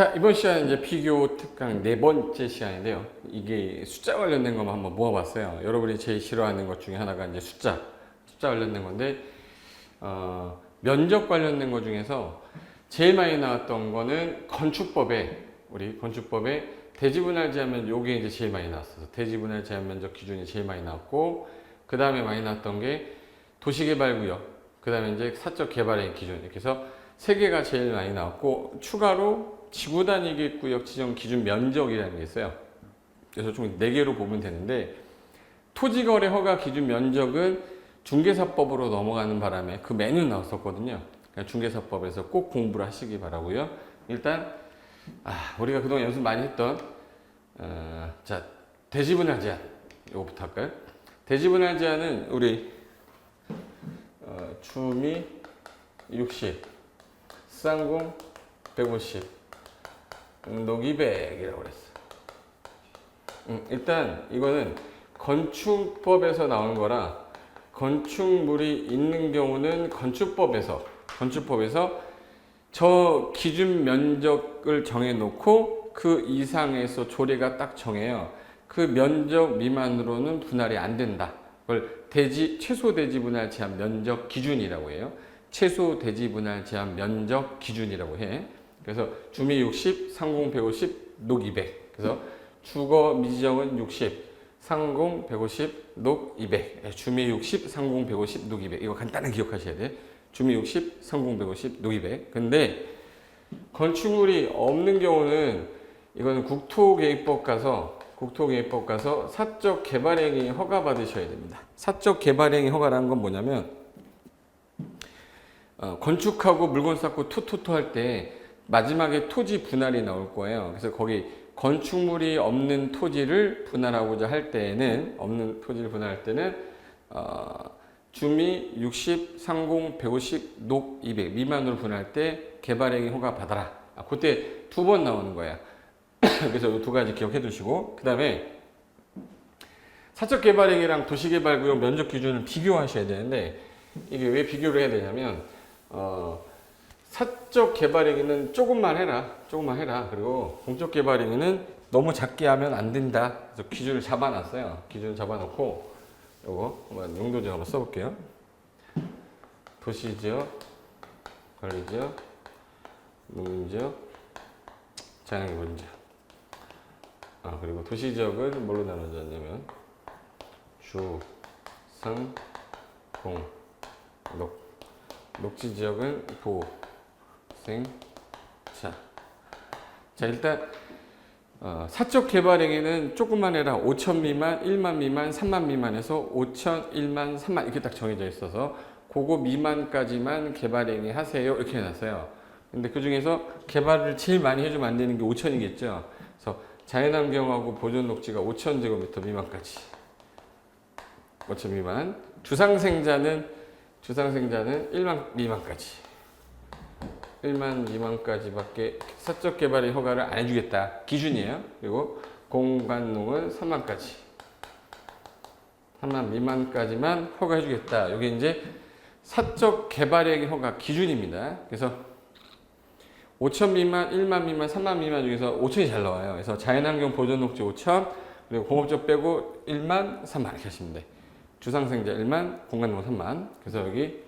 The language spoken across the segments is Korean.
자 이번 시간은 이제 비교 특강 네 번째 시간인데요. 이게 숫자 관련된 것만 한번 모아봤어요. 여러분이 제일 싫어하는 것 중에 하나가 이제 숫자, 숫자 관련된 건데 어, 면적 관련된 것 중에서 제일 많이 나왔던 거는 건축법에 우리 건축법에 대지분할 제한면 요게 이제 제일 많이 나왔어요. 대지분할 제한 면적 기준이 제일 많이 나왔고 그 다음에 많이 나왔던 게 도시개발구역, 그 다음에 이제 사적 개발의 기준 이렇게 해서 세 개가 제일 많이 나왔고 추가로 지구 단위 구역 지정 기준 면적이라는 게 있어요. 그래서 총네 개로 보면 되는데 토지거래 허가 기준 면적은 중개사법으로 넘어가는 바람에 그 메뉴 나왔었거든요. 그러니까 중개사법에서 꼭 공부를 하시기 바라고요. 일단 아, 우리가 그동안 연습 많이 했던 어, 자 대지분할 제한 이거부터 할까요? 대지분할 제한은 우리 어, 주미 60, 쌍공 150, 녹 200이라고 그랬어. 음, 일단 이거는 건축법에서 나온 거라 건축물이 있는 경우는 건축법에서 건축법에서 저 기준 면적을 정해 놓고 그 이상에서 조례가 딱 정해요. 그 면적 미만으로는 분할이 안 된다. 그걸 대지 최소 대지 분할 제한 면적 기준이라고 해요. 최소 대지 분할 제한 면적 기준이라고 해. 그래서 주미 60, 상공 150, 녹 200. 그래서 주거 미지정은 60, 상공 150, 녹 200. 예, 주미 60, 상공 150, 녹 200. 이거 간단히 기억하셔야 돼. 주미 60, 상공 150, 녹 200. 근데 건축물이 없는 경우는 이거는 국토계획법 가서 국토계획법 가서 사적 개발행위 허가 받으셔야 됩니다. 사적 개발행위 허가라는 건 뭐냐면 어, 건축하고 물건 쌓고 투투투 할 때 마지막에 토지 분할이 나올 거예요. 그래서 거기 건축물이 없는 토지를 분할하고자 할 때에는 없는 토지를 분할할 때는 어, 주미 60, 상공 150, 녹 200 미만으로 분할할 때 개발행위 허가 받아라. 아, 그때 두 번 나오는 거야. 그래서 이 두 가지 기억해 두시고 그 다음에 사적 개발행위랑 도시개발구역 면적 기준을 비교하셔야 되는데 이게 왜 비교를 해야 되냐면 어, 사적 개발행위는 조금만 해라, 조금만 해라. 그리고 공적 개발행위는 너무 작게 하면 안 된다. 그래서 기준을 잡아놨어요. 기준을 잡아놓고 요거 한번 용도지역 한번 써볼게요. 도시지역, 관리지역, 농림지역, 자연환경지역. 아 그리고 도시지역은 뭘로 나눠졌냐면 주, 상, 공, 녹. 녹지 지역은 도, 생, 자. 자 일단 어, 사적 개발 행위는 조금만 해라 5천 미만, 1만 미만, 3만 미만에서 5천, 1만, 3만 이렇게 딱 정해져 있어서 그거 미만까지만 개발 행위 하세요 이렇게 해놨어요. 근데 그 중에서 개발을 제일 많이 해주면 안 되는 게 5천이겠죠. 그래서 자연환경하고 보존 녹지가 5천 제곱미터 미만까지 5천 미만. 주상생자는 주상생자는 1만 미만까지 1만 미만까지밖에 사적 개발의 허가를 안 해주겠다 기준이에요. 그리고 공간농은 3만까지 3만 미만까지만 허가해주겠다. 이게 이제 사적 개발의 허가 기준입니다. 그래서 5천 미만, 1만 미만, 3만 미만 중에서 5천이 잘 나와요. 그래서 자연환경 보존 녹지 5천, 그리고 공업적 빼고 1만, 3만 이렇게 하시면 돼. 주상생자 1만, 공간농 3만. 그래서 여기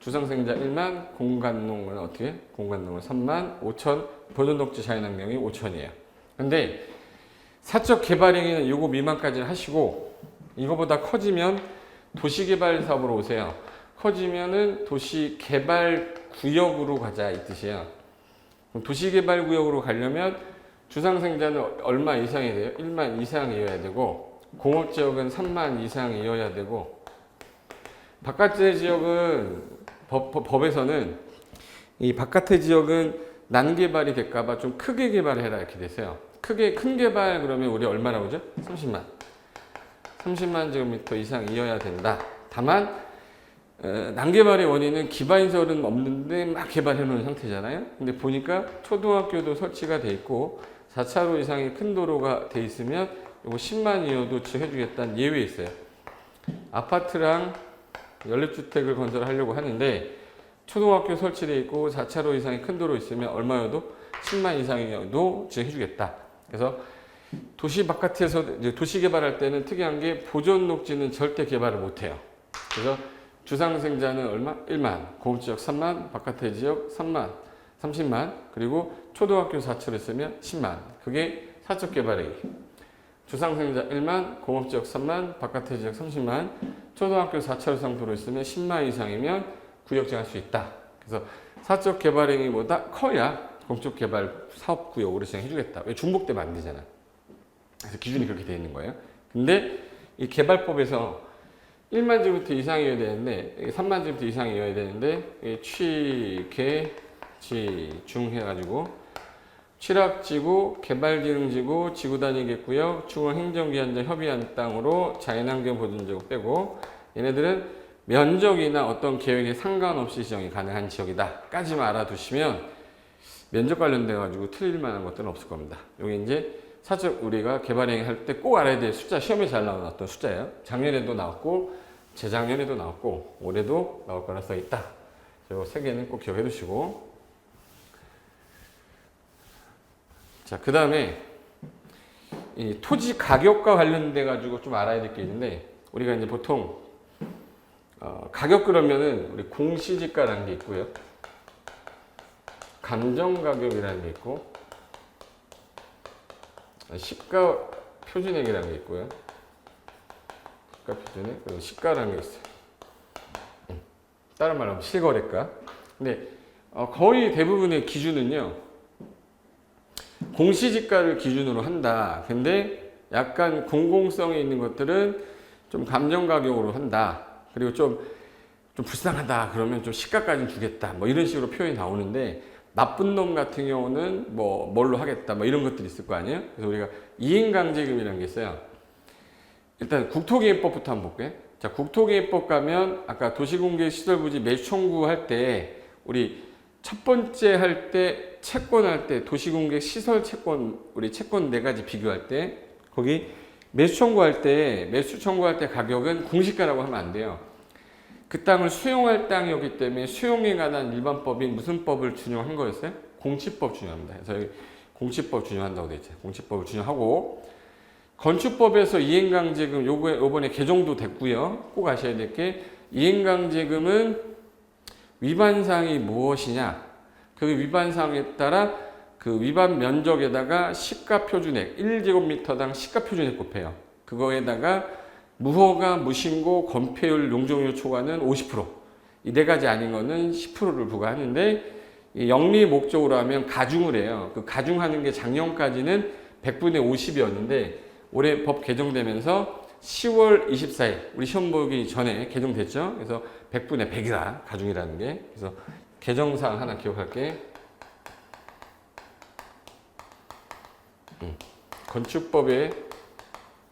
주상생자 1만, 공간농은 어떻게? 공간농은 3만, 5천, 보존녹지 자연환경이 5천이에요. 근데 사적 개발행위는 요거 미만까지는 하시고 이거보다 커지면 도시개발 사업으로 오세요. 커지면은 도시개발 구역으로 가자 이 뜻이에요. 그럼 도시개발 구역으로 가려면 주상생자는 얼마 이상이 돼요? 1만 이상이어야 되고 공업지역은 3만 이상이어야 되고 바깥의 지역은 법, 법, 법 에서는 이 바깥의 지역은 난 개발이 될까봐 좀 크게 개발해라 이렇게 되세요. 크게 큰 개발 그러면 우리 얼마라고 그죠? 30만 30만 제곱미터 이상이어야 된다. 다만 어, 난개발의 원인은 기반시설은 없는데 막 개발해 놓은 상태잖아요. 근데 보니까 초등학교도 설치가 돼 있고 4차로 이상의 큰 도로가 돼 있으면 이거 10만 이어도 해주겠다는 예외 있어요. 아파트랑 연립주택을 건설하려고 하는데 초등학교 설치돼 있고 4차로 이상의 큰 도로 있으면 얼마여도 10만 이상이어도 지금 해주겠다. 그래서 도시 바깥에서 도시 개발할 때는 특이한 게 보존 녹지는 절대 개발을 못 해요. 그래서 주상생자는 얼마? 1만, 고급 지역 3만, 바깥의 지역 3만, 30만, 그리고 초등학교 4철을 쓰면 10만. 그게 사적 개발의 주상생자 1만, 공업 지역 3만, 바깥의 지역 30만, 초등학교 4철 상도로 있으면 10만 이상이면 구역 정할 수 있다. 그래서 사적 개발 행위보다 커야 공적 개발 사업 구역으로 진행해 주겠다. 왜 중복되면 안 되잖아. 그래서 기준이 그렇게 되어 있는 거예요. 근데 이 개발법에서 1만 제곱미터 이상이어야 되는데 3만 제곱미터 이상이어야 되는데 이 취, 개, 지, 중 해가지고 취락지구, 개발기능지구, 지구단위계구역, 중앙행정기관자 협의한 땅으로 자연환경 보존지구 빼고 얘네들은 면적이나 어떤 계획에 상관없이 지정이 가능한 지역이다 까지만 알아두시면 면적 관련돼 가지고 틀릴 만한 것들은 없을 겁니다. 여기 이제 사적 우리가 개발행위 할 때 꼭 알아야 될 숫자 시험에 잘 어떤 숫자예요. 작년에도 나왔고 재작년에도 나왔고 올해도 나올 써 있다. 저세 개는 꼭 기억해 두시고 자, 그 다음에 이 토지 가격과 관련돼 가지고 좀 알아야 될 게 있는데 우리가 이제 보통 어, 가격 그러면은 우리 공시지가라는 게 있고요. 감정 가격이라는 게 있고 시가 표준액이라는 게 있고요. 시가 표준액 그리고 시가라는 게 있어요. 음, 다른 말로 실거래가. 근데 어, 거의 대부분의 기준은요. 공시지가를 기준으로 한다. 근데 약간 공공성이 있는 것들은 좀 감정 가격으로 한다. 그리고 좀, 좀 불쌍하다. 그러면 좀 시가까지 주겠다. 뭐 이런 식으로 표현이 나오는데 나쁜 놈 같은 경우는 뭐 뭘로 하겠다. 뭐 이런 것들이 있을 거 아니에요? 그래서 우리가 이행강제금이라는 게 있어요. 일단 국토개입법부터 한번 볼게요. 자, 국토개입법 가면 아까 도시공개 시설부지 매수 청구할 때 우리 첫 번째 할 때 채권 할 때 도시공개 시설 채권 우리 채권 네 가지 비교할 때 거기 매수 청구할 때 매수 청구할 때 가격은 공시가라고 하면 안 돼요. 그 땅을 수용할 땅이었기 때문에 수용에 관한 일반법인 무슨 법을 준용한 거였어요? 공시법 준용합니다. 그래서 공시법 준용한다고 돼 있죠. 공시법을 준용하고 건축법에서 이행강제금 요번에 개정도 됐고요. 꼭 아셔야 될 게 이행강제금은 위반 사항이 무엇이냐? 그 위반 사항에 따라 그 위반 면적에다가 시가 표준액 1제곱미터당 시가 표준액 곱해요. 그거에다가 무허가, 무신고, 건폐율, 용적률 초과는 50%. 이 네 가지 아닌 거는 10%를 부과하는데 이 영리 목적으로 하면 가중을 해요. 그 가중하는 게 작년까지는 100분의 50이었는데 올해 법 개정되면서 10월 24일 우리 시험 보기 전에 개정됐죠. 그래서 100분의 100이다 가중이라는 게. 그래서 개정사항 하나 기억할게. 음, 건축법의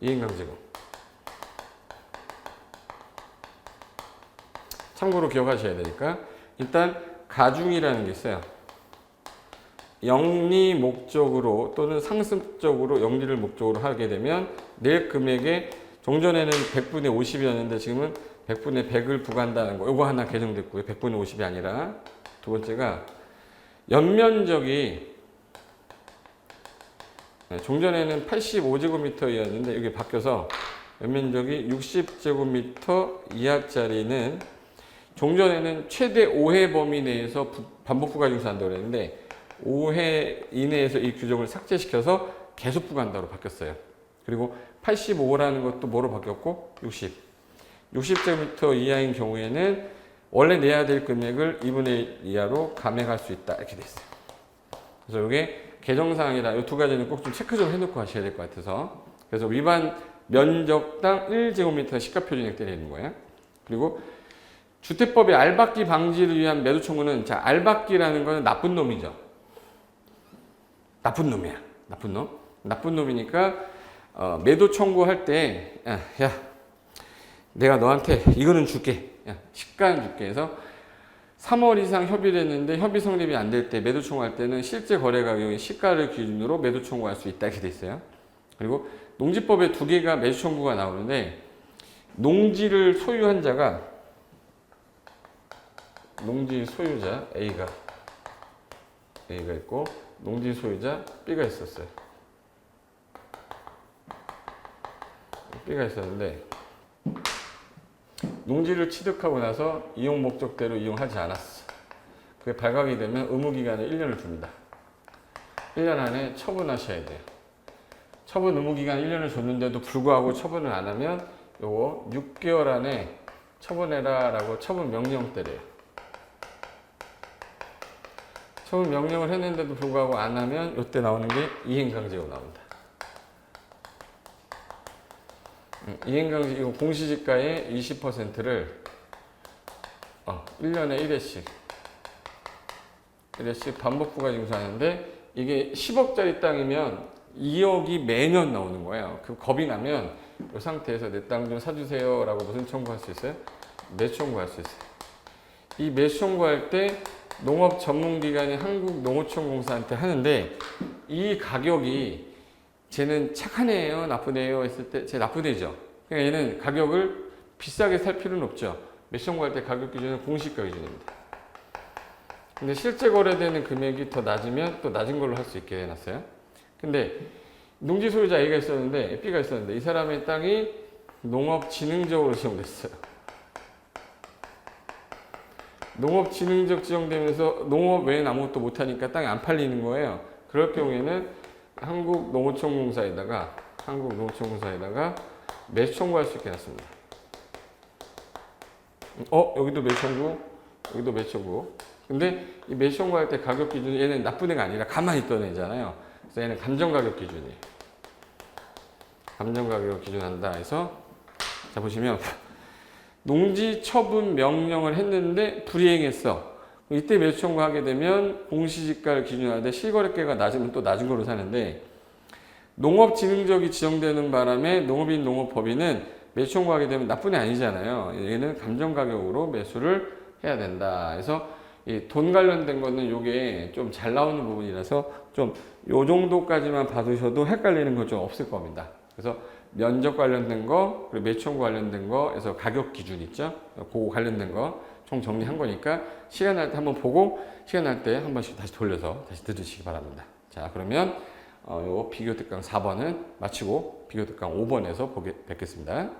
이행강제금. 참고로 기억하셔야 되니까 일단 가중이라는 게 있어요. 영리 목적으로 또는 상습적으로 영리를 목적으로 하게 되면 낼 금액에 종전에는 100분의 50이었는데 지금은 100분의 100을 부과한다는 거. 요거 하나 개정됐고요. 100분의 50이 아니라 두 번째가 연면적이 네, 종전에는 85제곱미터였는데 이게 바뀌어서 연면적이 60제곱미터 이하짜리는 종전에는 최대 5회 범위 내에서 부- 반복 부과 징수한다고 그랬는데 5회 이내에서 이 규정을 삭제시켜서 계속 부과한다고 바뀌었어요. 그리고 85라는 것도 뭐로 바뀌었고 60. 60제곱미터 이하인 경우에는 원래 내야 될 금액을 2분의 1 이하로 감액할 수 있다 이렇게 돼 있어요. 그래서 이게 개정사항이다. 이두 가지는 꼭 좀 체크 좀 해놓고 하셔야 될 것 같아서. 그래서 위반 면적당 1제곱미터 시가 표준액 때리는 거예요. 그리고 주택법의 알박기 방지를 위한 매도 청구는 자 알박기라는 거는 나쁜 놈이죠. 나쁜 놈이야. 나쁜 놈. 나쁜 놈이니까 어, 매도 청구할 때 야, 야 내가 너한테 이거는 줄게. 야, 시가는 줄게 해서 3월 이상 협의를 했는데 협의 성립이 안 될 때 매도 청구할 때는 실제 거래 가격의 시가를 기준으로 매도 청구할 수 있다 이렇게 돼 있어요. 그리고 농지법에 두 개가 매도 청구가 나오는데 농지를 소유한 자가 농지 소유자 A가 A가 있고 농지 소유자 B가 있었어요. B가 있었는데 농지를 취득하고 나서 이용 목적대로 이용하지 않았어. 그게 발각이 되면 의무 기간을 1년을 줍니다. 1년 안에 처분하셔야 돼요. 처분 의무 기간 1년을 줬는데도 불구하고 처분을 안 하면 요거 6개월 안에 처분해라 라고 처분 명령 때려요. 처분 명령을 했는데도 불구하고 안 하면 이때 나오는 게 이행강제로 나옵니다. 음, 이행강제 이거 공시지가의 20%를 어, 1년에 1회씩 1회씩 반복부가 징수하는데 이게 10억짜리 땅이면 2억이 매년 나오는 거예요. 그 겁이 나면 이 상태에서 내 땅 좀 사주세요 라고 무슨 청구할 수 있어요? 매수 청구할 수 있어요. 이 매수 청구할 때 농업 전문기관이 한국농어촌공사한테 하는데 이 가격이 쟤는 착한 애예요, 나쁜 애예요 했을 때 쟤 나쁜 애죠. 그러니까 얘는 가격을 비싸게 살 필요는 없죠. 매수 청구할 때 가격 기준은 공시가 기준입니다. 근데 실제 거래되는 금액이 더 낮으면 또 낮은 걸로 할 수 있게 해놨어요. 근데 농지 소유자 A가 있었는데 B가 있었는데 이 사람의 땅이 농업진흥적으로 지정됐어요. 농업진흥적 지정되면서 농업 외엔 아무것도 못하니까 땅이 안 팔리는 거예요. 그럴 경우에는 한국농어촌공사에다가 한국농어촌공사에다가 매수 청구할 수 있게 해놨습니다. 어 여기도 매수 청구, 여기도 매수 청구. 근데 이 매수 청구할 때 가격 기준 얘는 나쁜 애가 아니라 가만히 있던 애잖아요. 그래서 얘는 감정 가격 기준이에요. 감정 가격을 기준한다 해서 자 보시면 농지 처분 명령을 했는데 불이행했어. 이때 매수 청구하게 되면 공시지가를 기준하되 실거래가가 낮으면 또 낮은 걸로 사는데 농업진흥적이 지정되는 바람에 농업인 농업법인은 매수 청구하게 되면 나쁜 애 아니잖아요. 얘는 감정 가격으로 매수를 해야 된다. 그래서 이돈 관련된 거는 요게 좀 잘 나오는 부분이라서 좀 요 정도까지만 받으셔도 헷갈리는 건좀 없을 겁니다. 그래서 면적 관련된 거, 그리고 청구 관련된 거, 그래서 가격 기준 있죠? 그거 관련된 거 총 정리한 거니까 시간 날 때 한번 보고 시간 날 때 한 번씩 다시 돌려서 다시 들으시기 바랍니다. 자, 그러면 어, 요 비교 특강 4번은 마치고 비교 특강 5번에서 보게 뵙겠습니다.